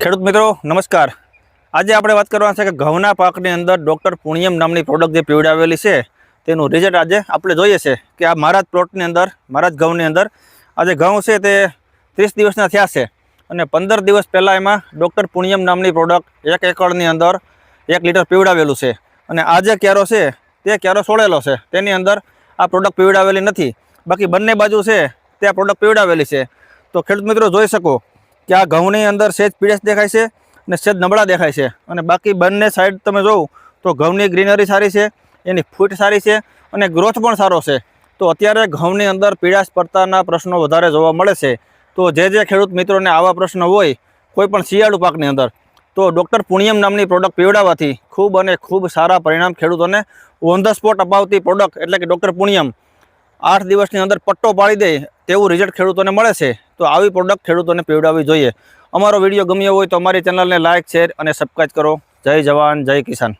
ખેડૂત મિત્રો, નમસ્કાર. આજે આપણે વાત કરવાના છે કે ઘઉંના પાકની અંદર ડૉક્ટર પુણ્યમ નામની પ્રોડક્ટ જે પીવડાવેલી છે, તેનું રિઝલ્ટ આજે આપણે જોઈએ છે કે આ મારા જ પ્લોટની અંદર, મારા જ ઘઉંની અંદર, આજે ઘઉં છે તે ત્રીસ દિવસના થયા છે અને પંદર દિવસ પહેલાં એમાં ડૉક્ટર પુણ્યમ નામની પ્રોડક્ટ એક એકરની અંદર એક લીટર પીવડાવેલું છે. અને આ જે ક્યારો છે, તે ક્યારો સોળેલો છે, તેની અંદર આ પ્રોડક્ટ પીવડાવેલી નથી. બાકી બંને બાજુ છે, તે આ પ્રોડક્ટ પીવડાવેલી છે. તો ખેડૂત મિત્રો, જોઈ શકો કે આ ઘઉંની અંદર સેજ પીળેશ દેખાય છે અને સેજ નબળા દેખાય છે. અને બાકી બંને સાઈડ તમે જોવો તો ઘઉંની ગ્રીનરી સારી છે, એની ફૂટ સારી છે અને ગ્રોથ પણ સારો છે. તો અત્યારે ઘઉંની અંદર પીળાશ પડતાના પ્રશ્નો વધારે જોવા મળે છે. તો જે જે ખેડૂત મિત્રોને આવા પ્રશ્નો હોય, કોઈ પણ શિયાળુ પાકની અંદર, તો ડૉક્ટર પુણ્યમ નામની પ્રોડક્ટ પીવડાવવાથી ખૂબ અને ખૂબ સારા પરિણામ ખેડૂતોને ઓન ધ સ્પોટ અપાવતી પ્રોડક્ટ એટલે કે ડૉક્ટર પુણ્યમ આઠ દિવસની અંદર પટ્ટો પાડી દે તેવું રિઝલ્ટ ખેડૂતોને મળે છે, તો આવી પ્રોડક્ટ ખેડૂતોને પીવડાવવી જોઈએ. અમારો વીડિયો ગમ્યો હોય તો અમારી ચેનલને લાઇક શેર અને સબસ્ક્રાઈબ કરો. જય જવાન, જય કિસાન.